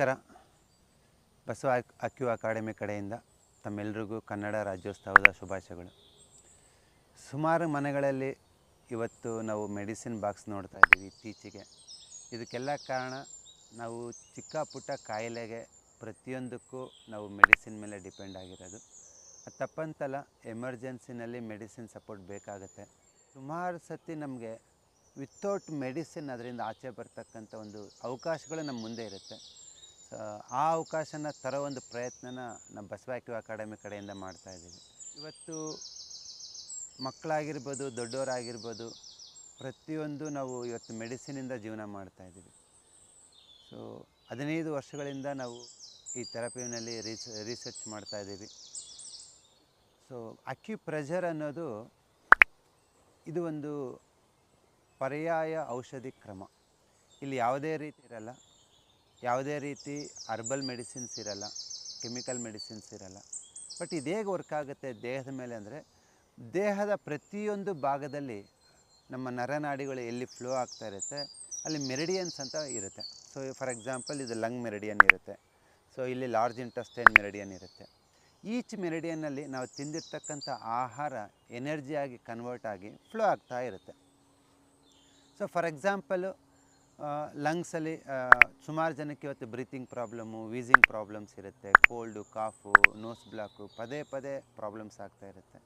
ನಮಸ್ಕಾರ. ಬಸವ ಅಕ್ಯು ಅಕಾಡೆಮಿ ಕಡೆಯಿಂದ ತಮ್ಮೆಲ್ಲರಿಗೂ ಕನ್ನಡ ರಾಜ್ಯೋತ್ಸವದ ಶುಭಾಶಯಗಳು. ಸುಮಾರು ಮನೆಗಳಲ್ಲಿ ಇವತ್ತು ನಾವು ಮೆಡಿಸಿನ್ ಬಾಕ್ಸ್ ನೋಡ್ತಾ ಇದ್ದೀವಿ ಇತ್ತೀಚೆಗೆ. ಇದಕ್ಕೆಲ್ಲ ಕಾರಣ ನಾವು ಚಿಕ್ಕ ಪುಟ್ಟ ಕಾಯಿಲೆಗೆ ಪ್ರತಿಯೊಂದಕ್ಕೂ ನಾವು ಮೆಡಿಸಿನ್ ಮೇಲೆ ಡಿಪೆಂಡ್ ಆಗಿರೋದು. ಅದು ತಪ್ಪಂತಲ್ಲ, ಎಮರ್ಜೆನ್ಸಿನಲ್ಲಿ ಮೆಡಿಸಿನ್ ಸಪೋರ್ಟ್ ಬೇಕಾಗುತ್ತೆ. ಸುಮಾರು ಸತಿ ನಮಗೆ ವಿತೌಟ್ ಮೆಡಿಸಿನ್ ಅದರಿಂದ ಆಚೆ ಬರ್ತಕ್ಕಂಥ ಒಂದು ಅವಕಾಶಗಳು ನಮ್ಮ ಮುಂದೆ ಇರುತ್ತೆ. ಆ ಅವಕಾಶನ ತರೋ ಒಂದು ಪ್ರಯತ್ನನ ನಮ್ಮ ಬಸವಾಕ್ಯೂ ಅಕಾಡೆಮಿ ಕಡೆಯಿಂದ ಮಾಡ್ತಾ ಇದ್ದೀವಿ. ಇವತ್ತು ಮಕ್ಕಳಾಗಿರ್ಬೋದು, ದೊಡ್ಡವರಾಗಿರ್ಬೋದು, ಪ್ರತಿಯೊಂದು ನಾವು ಇವತ್ತು ಮೆಡಿಸಿನಿಂದ ಜೀವನ ಮಾಡ್ತಾ ಇದ್ದೀವಿ. ಸೊ, ಹದಿನೈದು ವರ್ಷಗಳಿಂದ ನಾವು ಈ ಥೆರಪಿನಲ್ಲಿ ರೀಸ್, ರಿಸರ್ಚ್ ಮಾಡ್ತಾ ಇದ್ದೀವಿ. ಸೊ, ಅಕ್ಯು ಪ್ರೆಷರ್ ಅನ್ನೋದು ಇದು ಒಂದು ಪರ್ಯಾಯ ಔಷಧಿ ಕ್ರಮ. ಇಲ್ಲಿ ಯಾವುದೇ ರೀತಿ ಇರಲ್ಲ. ಯಾವುದೇ ರೀತಿ ಅರ್ಬಲ್ ಮೆಡಿಸಿನ್ಸ್ ಇರಲ್ಲ ಕೆಮಿಕಲ್ ಮೆಡಿಸಿನ್ಸ್ ಇರಲ್ಲ. ಬಟ್ ಇದು ಹೇಗೆ ವರ್ಕ್ ಆಗುತ್ತೆ ದೇಹದ ಮೇಲೆ ಅಂದರೆ, ದೇಹದ ಪ್ರತಿಯೊಂದು ಭಾಗದಲ್ಲಿ ನಮ್ಮ ನರನಾಡಿಗಳು ಎಲ್ಲಿ ಫ್ಲೋ ಆಗ್ತಾ ಇರುತ್ತೆ, ಅಲ್ಲಿ ಮೆರಿಡಿಯನ್ಸ್ ಅಂತ ಇರುತ್ತೆ. ಸೊ ಫಾರ್ ಎಕ್ಸಾಂಪಲ್ ಇದು ಲಂಗ್ ಮೆರಿಡಿಯನ್ ಇರುತ್ತೆ. ಸೊ ಇಲ್ಲಿ ಲಾರ್ಜ್ ಇಂಟೆಸ್ಟೈನ್ ಮೆರಿಡಿಯನ್ ಇರುತ್ತೆ. ಈಚ್ ಮೆರಿಡಿಯನ್ನಲ್ಲಿ ನಾವು ತಿಂದಿರ್ತಕ್ಕಂಥ ಆಹಾರ ಎನರ್ಜಿಯಾಗಿ ಕನ್ವರ್ಟ್ ಆಗಿ ಫ್ಲೋ ಆಗ್ತಾ ಇರುತ್ತೆ. ಸೊ ಫಾರ್ ಎಕ್ಸಾಂಪಲು ಲಂಗ್ಸಲ್ಲಿ ಸುಮಾರು ಜನಕ್ಕೆ ಇವತ್ತು ಬ್ರೀತಿಂಗ್ ಪ್ರಾಬ್ಲಮ್ಮು ವೀಸಿಂಗ್ ಪ್ರಾಬ್ಲಮ್ಸ್ ಇರುತ್ತೆ. ಕೋಲ್ಡು ಕಾಫು ನೋಸ್ ಬ್ಲಾಕು ಪದೇ ಪದೇ ಪ್ರಾಬ್ಲಮ್ಸ್ ಆಗ್ತಾ ಇರುತ್ತೆ.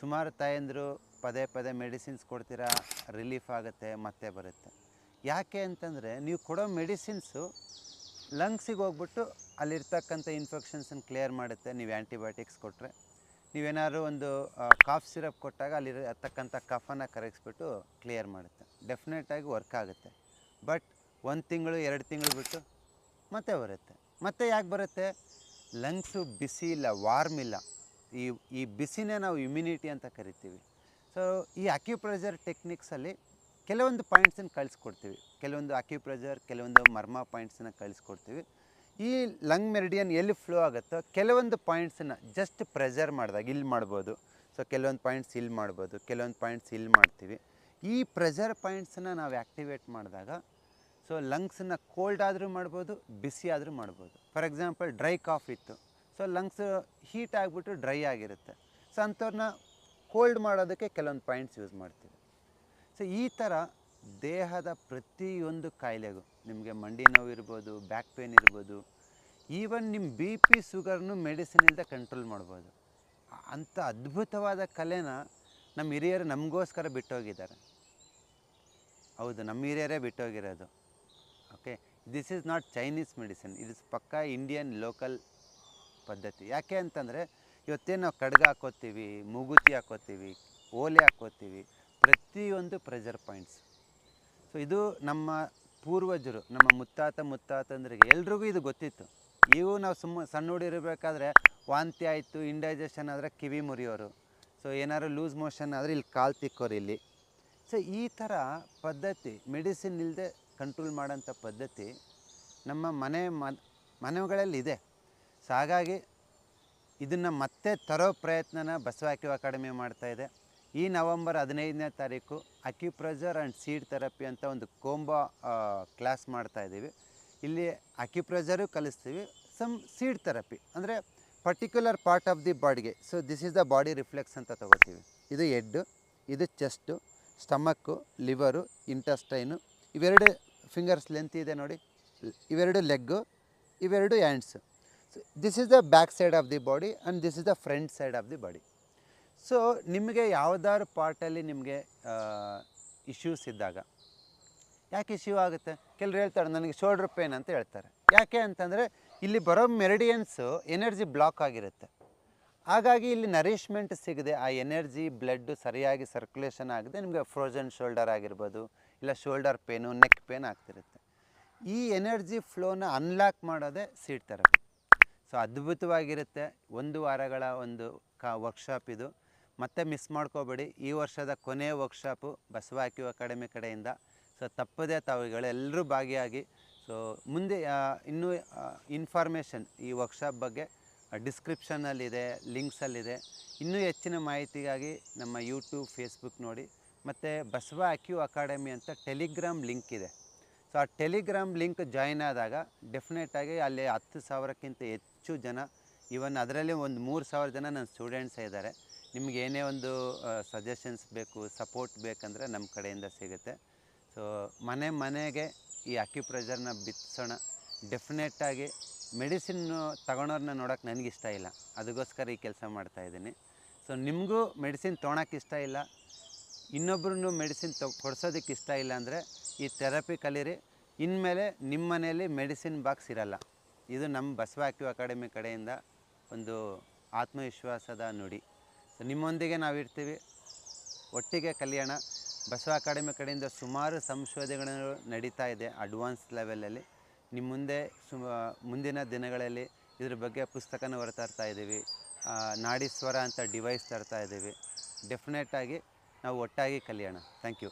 ಸುಮಾರು ತಾಯಂದರು ಪದೇ ಪದೇ ಮೆಡಿಸಿನ್ಸ್ ಕೊಡ್ತೀರಾ ರಿಲೀಫ್ ಆಗುತ್ತೆ, ಮತ್ತೆ ಬರುತ್ತೆ. ಯಾಕೆ ಅಂತಂದರೆ, ನೀವು ಕೊಡೋ ಮೆಡಿಸಿನ್ಸು ಲಂಗ್ಸಿಗೆ ಹೋಗ್ಬಿಟ್ಟು ಅಲ್ಲಿರ್ತಕ್ಕಂಥ ಇನ್ಫೆಕ್ಷನ್ಸನ್ನು ಕ್ಲಿಯರ್ ಮಾಡುತ್ತೆ. ನೀವು ಆ್ಯಂಟಿಬಯೋಟಿಕ್ಸ್ ಕೊಟ್ಟರೆ ನೀವೇನಾದ್ರು ಒಂದು ಕಾಫ್ ಸಿರಪ್ ಕೊಟ್ಟಾಗ ಅಲ್ಲಿ ಇರ್ತಕ್ಕಂಥ ಕಫನ ಕರಗಿಸ್ಬಿಟ್ಟು ಕ್ಲಿಯರ್ ಮಾಡುತ್ತೆ. ಡೆಫಿನೆಟಾಗಿ ವರ್ಕ್ ಆಗುತ್ತೆ. ಬಟ್ ಒಂದು ತಿಂಗಳು, ಎರಡು ತಿಂಗಳು ಬಿಟ್ಟು ಮತ್ತೆ ಬರುತ್ತೆ. ಮತ್ತೆ ಯಾಕೆ ಬರುತ್ತೆ? ಲಂಗ್ಸು ಬಿಸಿ ಇಲ್ಲ, ವಾರ್ಮ್ ಇಲ್ಲ. ಈ ಈ ಬಿಸಿನೇ ನಾವು ಇಮ್ಯುನಿಟಿ ಅಂತ ಕರಿತೀವಿ. ಸೊ ಈ ಅಕ್ಯುಪ್ರೆಷರ್ ಟೆಕ್ನಿಕ್ಸಲ್ಲಿ ಕೆಲವೊಂದು ಪಾಯಿಂಟ್ಸನ್ನು ಕಳಿಸ್ಕೊಡ್ತೀವಿ. ಕೆಲವೊಂದು ಅಕ್ಯುಪ್ರೆಷರ್ ಕೆಲವೊಂದು ಮರ್ಮ ಪಾಯಿಂಟ್ಸನ್ನು ಕಳಿಸ್ಕೊಡ್ತೀವಿ. ಈ ಲಂಗ್ ಮೆರಿಡಿಯನ್ ಎಲ್ಲಿ ಫ್ಲೋ ಆಗುತ್ತೋ ಕೆಲವೊಂದು ಪಾಯಿಂಟ್ಸನ್ನು ಜಸ್ಟ್ ಪ್ರೆಷರ್ ಮಾಡಿದಾಗ ಇಲ್ಲಿ ಮಾಡ್ಬೋದು. ಸೊ ಕೆಲವೊಂದು ಪಾಯಿಂಟ್ಸ್ ಇಲ್ಲಿ ಮಾಡ್ಬೋದು, ಕೆಲವೊಂದು ಪಾಯಿಂಟ್ಸ್ ಇಲ್ಲಿ ಮಾಡ್ತೀವಿ. ಈ ಪ್ರೆಷರ್ ಪಾಯಿಂಟ್ಸನ್ನು ನಾವು ಆ್ಯಕ್ಟಿವೇಟ್ ಮಾಡಿದಾಗ ಸೊ ಲಂಗ್ಸನ್ನ ಕೋಲ್ಡ್ ಆದರೂ ಮಾಡ್ಬೋದು ಬಿಸಿ ಆದರೂ ಮಾಡ್ಬೋದು. ಫಾರ್ ಎಕ್ಸಾಂಪಲ್ ಡ್ರೈ ಕಾಫ್ ಇತ್ತು. ಸೊ ಲಂಗ್ಸ್ ಹೀಟ್ ಆಗಿಬಿಟ್ಟು ಡ್ರೈ ಆಗಿರುತ್ತೆ. ಸೊ ಅಂಥವ್ರನ್ನ ಕೋಲ್ಡ್ ಮಾಡೋದಕ್ಕೆ ಕೆಲವೊಂದು ಪಾಯಿಂಟ್ಸ್ ಯೂಸ್ ಮಾಡ್ತೀವಿ. ಸೊ ಈ ಥರ ದೇಹದ ಪ್ರತಿಯೊಂದು ಕಾಯಿಲೆಗೂ, ನಿಮಗೆ ಮಂಡಿ ನೋವು ಇರ್ಬೋದು ಬ್ಯಾಕ್ ಪೇನ್ ಇರ್ಬೋದು ಈವನ್ ನಿಮ್ಮ ಬಿ ಪಿ ಶುಗರ್ನು ಮೆಡಿಸಿನ್ ಇಲ್ಲದೆ ಕಂಟ್ರೋಲ್ ಮಾಡ್ಬೋದು. ಅಂಥ ಅದ್ಭುತವಾದ ಕಲೆನ ನಮ್ಮ ಹಿರಿಯರು ನಮಗೋಸ್ಕರ ಬಿಟ್ಟೋಗಿದ್ದಾರೆ. ಹೌದು, ನಮ್ಮ ಹಿರಿಯರೇ ಬಿಟ್ಟೋಗಿರೋದು. This is not Chinese medicine ಇದು ಪಕ್ಕಾ ಇಂಡಿಯನ್ ಲೋಕಲ್ ಪದ್ಧತಿ. ಯಾಕೆ ಅಂತಂದರೆ ಇವತ್ತೇನು ನಾವು ಕಡ್ಗ ಹಾಕೋತೀವಿ, ಮೂಗುತಿ ಹಾಕೋತೀವಿ, ಓಲೆ ಹಾಕೋತೀವಿ, ಪ್ರತಿಯೊಂದು ಪ್ರೆಷರ್ ಪಾಯಿಂಟ್ಸ್ ಸೊ ಇದು ನಮ್ಮ ಪೂರ್ವಜರು, ನಮ್ಮ ಮುತ್ತಾತ ಮುತ್ತಾತಂದ್ರಿಗೆ ಎಲ್ರಿಗೂ ಇದು ಗೊತ್ತಿತ್ತು. ಇವು ನಾವು ಸುಮ್ಮ ಸಣ್ಣ ಹುಡಿರಬೇಕಾದ್ರೆ ವಾಂತಿ ಆಯಿತು ಇಂಡೈಜೆಷನ್ ಆದರೆ ಕಿವಿ ಮುರಿಯೋರು. ಸೊ ಏನಾದ್ರು ಲೂಸ್ ಮೋಷನ್ ಆದರೆ ಇಲ್ಲಿ ಕಾಲು ತಿಕ್ಕೋರು ಇಲ್ಲಿ. ಸೊ ಈ ಥರ ಪದ್ಧತಿ ಮೆಡಿಸಿನ್ ಇಲ್ಲದೆ ಕಂಟ್ರೋಲ್ ಮಾಡೋಂಥ ಪದ್ಧತಿ ನಮ್ಮ ಮನೆ ಮನೆಗಳಲ್ಲಿದೆ. ಮನೆಗಳಲ್ಲಿ ಇದೆ ಸೊ ಹಾಗಾಗಿ ಇದನ್ನು ಮತ್ತೆ ತರೋ ಪ್ರಯತ್ನನ ಬಸವ ಬಸವಾಕ್ಯೂ ಅಕಾಡೆಮಿ ಮಾಡ್ತಾ ಇದೆ. ಈ ನವಂಬರ್ ಹದಿನೈದನೇ ತಾರೀಕು ಅಕ್ಯುಪ್ರೆಸರ್ ಆ್ಯಂಡ್ ಸೀಡ್ ಥೆರಪಿ ಅಂತ ಒಂದು ಕೋಂಬೋ ಕ್ಲಾಸ್ ಮಾಡ್ತಾ ಇದ್ದೀವಿ. ಇಲ್ಲಿ ಅಕ್ಯುಪ್ರೆಷರು ಕಲಿಸ್ತೀವಿ ಸಮ್ ಸೀಡ್ ಥೆರಪಿ. ಅಂದರೆ ಪರ್ಟಿಕ್ಯುಲರ್ ಪಾರ್ಟ್ ಆಫ್ ದಿ ಬಾಡಿಗೆ. So this is the body reflex ಅಂತ ತಗೋತೀವಿ. ಇದು ಎಡ್ಡು ಇದು ಚೆಸ್ಟು, ಸ್ಟಮಕ್ಕು, ಲಿವರು, ಇಂಟಸ್ಟೈನು ಇವೆರಡು ಫಿಂಗರ್ಸ್ ಲೆಂತ್ ಇದೆ ನೋಡಿ. ಇವೆರಡು ಲೆಗ್ಗು ಇವೆರಡು hands this is the back side of the body and this is the front side of the body so ನಿಮಗೆ ಯಾವುದಾದ್ರು ಪಾರ್ಟಲ್ಲಿ ನಿಮಗೆ ಇಶ್ಯೂಸ್ ಇದ್ದಾಗ, ಯಾಕೆ ಇಶ್ಯೂ ಆಗುತ್ತೆ? ಕೆಲವರು ಹೇಳ್ತಾರೆ, ನನಗೆ ಶೋಲ್ಡ್ರ್ ಪೇನ್ ಅಂತ ಹೇಳ್ತಾರೆ. ಯಾಕೆ ಅಂತಂದರೆ, ಇಲ್ಲಿ ಬರೋ ಮೆರಿಡಿಯನ್ಸು ಎನರ್ಜಿ ಬ್ಲಾಕ್ ಆಗಿರುತ್ತೆ. ಹಾಗಾಗಿ ಇಲ್ಲಿ ನರಿಷ್ಮೆಂಟ್ ಸಿಗದೆ ಆ ಎನರ್ಜಿ ಬ್ಲಡ್ಡು ಸರಿಯಾಗಿ ಸರ್ಕ್ಯುಲೇಷನ್ ಆಗದೆ ನಿಮಗೆ ಫ್ರೋಜನ್ ಶೋಲ್ಡರ್ ಆಗಿರ್ಬೋದು ಇಲ್ಲ ಶೋಲ್ಡರ್ ಪೇನು, ನೆಕ್ ಪೇನ್ ಆಗ್ತಿರುತ್ತೆ. ಈ ಎನರ್ಜಿ ಫ್ಲೋನ ಅನ್ಲಾಕ್ ಮಾಡೋದೇ ಸೀಟ್ ಥೆರಪಿ. ಸೊ ಅದ್ಭುತವಾಗಿರುತ್ತೆ. ಒಂದು ವಾರಗಳ ಒಂದು ಕಾ ವರ್ಕ್ಶಾಪ್ ಇದು. ಮತ್ತೆ ಮಿಸ್ ಮಾಡ್ಕೋಬೇಡಿ. ಈ ವರ್ಷದ ಕೊನೆಯ ವರ್ಕ್ಶಾಪು ಬಸವಾಕ್ಯೂ ಅಕಾಡೆಮಿ ಕಡೆಯಿಂದ. ಸೊ ತಪ್ಪದೇ ತಾವುಗಳೆಲ್ಲರೂ ಭಾಗಿಯಾಗಿ. ಸೊ ಮುಂದೆ ಇನ್ನೂ ಇನ್ಫಾರ್ಮೇಷನ್ ಈ ವರ್ಕ್ಶಾಪ್ ಬಗ್ಗೆ ಡಿಸ್ಕ್ರಿಪ್ಷನಲ್ಲಿದೆ, ಲಿಂಕ್ಸಲ್ಲಿದೆ. ಇನ್ನೂ ಹೆಚ್ಚಿನ ಮಾಹಿತಿಗಾಗಿ ನಮ್ಮ ಯೂಟ್ಯೂಬ್, ಫೇಸ್ಬುಕ್ ನೋಡಿ. ಮತ್ತು ಬಸವ ಅಕ್ಯೂ ಅಕಾಡೆಮಿ ಅಂತ ಟೆಲಿಗ್ರಾಮ್ ಲಿಂಕ್ ಇದೆ. ಸೊ, ಆ ಟೆಲಿಗ್ರಾಮ್ ಲಿಂಕ್ ಜಾಯಿನ್ ಆದಾಗ ಡೆಫಿನೆಟಾಗಿ ಅಲ್ಲಿ ಹತ್ತು ಸಾವಿರಕ್ಕಿಂತ ಹೆಚ್ಚು ಜನ ಇವನ್ ಅದರಲ್ಲಿ ಒಂದು ಮೂರು ಸಾವಿರ ಜನ ನನ್ನ ಸ್ಟೂಡೆಂಟ್ಸ್ ಇದ್ದಾರೆ. ನಿಮ್ಗೆ ಏನೇ ಒಂದು ಸಜೆಷನ್ಸ್ ಬೇಕು ಸಪೋರ್ಟ್ ಬೇಕಂದರೆ ನಮ್ಮ ಕಡೆಯಿಂದ ಸಿಗುತ್ತೆ. ಸೊ, ಮನೆ ಮನೆಗೆ ಈ ಅಕ್ಯುಪ್ರೆಷರ್ನ ಬಿತ್ತಿಸೋಣ ಡೆಫಿನೆಟ್ಟಾಗಿ ಮೆಡಿಸಿನ್ನು ತಗೊಳೋರನ್ನ ನೋಡೋಕೆ ನನಗಿಷ್ಟ ಇಲ್ಲ. ಅದಕ್ಕೋಸ್ಕರ ಈ ಕೆಲಸ ಮಾಡ್ತಾಯಿದ್ದೀನಿ ಸೊ, ನಿಮಗೂ ಮೆಡಿಸಿನ್ ತೊಗೊಳಕ್ಕೆ ಇಷ್ಟ ಇಲ್ಲ. ಇನ್ನೊಬ್ರು ಮೆಡಿಸಿನ್ ತ ಕೊಡ್ಸೋದಕ್ಕೆ ಇಷ್ಟ ಇಲ್ಲ ಅಂದರೆ ಈ ಥೆರಪಿ ಕಲೀರಿ. ಇನ್ಮೇಲೆ ನಿಮ್ಮ ಮನೆಯಲ್ಲಿ ಮೆಡಿಸಿನ್ ಬಾಕ್ಸ್ ಇರಲ್ಲ. ಇದು ನಮ್ಮ ಬಸವ ಅಕ್ಯೂ ಅಕಾಡೆಮಿ ಕಡೆಯಿಂದ ಒಂದು ಆತ್ಮವಿಶ್ವಾಸದ ನುಡಿ. ನಿಮ್ಮೊಂದಿಗೆ ನಾವು ಇರ್ತೀವಿ. ಒಟ್ಟಿಗೆ ಕಲಿಯೋಣ. ಬಸವ ಅಕಾಡೆಮಿ ಕಡೆಯಿಂದ ಸುಮಾರು ಸಂಶೋಧನೆಗಳು ನಡೀತಾ ಇದೆ ಅಡ್ವಾನ್ಸ್ ಲೆವೆಲಲ್ಲಿ. ನಿಮ್ಮ ಮುಂದೆ ಸು ಮುಂದಿನ ದಿನಗಳಲ್ಲಿ ಇದ್ರ ಬಗ್ಗೆ ಪುಸ್ತಕನ ಹೊರತರ್ತಾ ಇದ್ದೀವಿ. ಆ, ನಾಡಿ ಸ್ವರ ಅಂತ ಡಿವೈಸ್ ತರ್ತಾ ಇದ್ದೀವಿ. ಡೆಫಿನೆಟಾಗಿ ನಾವು ಒಟ್ಟಾಗಿ ಕಲಿಯೋಣ. Thank you.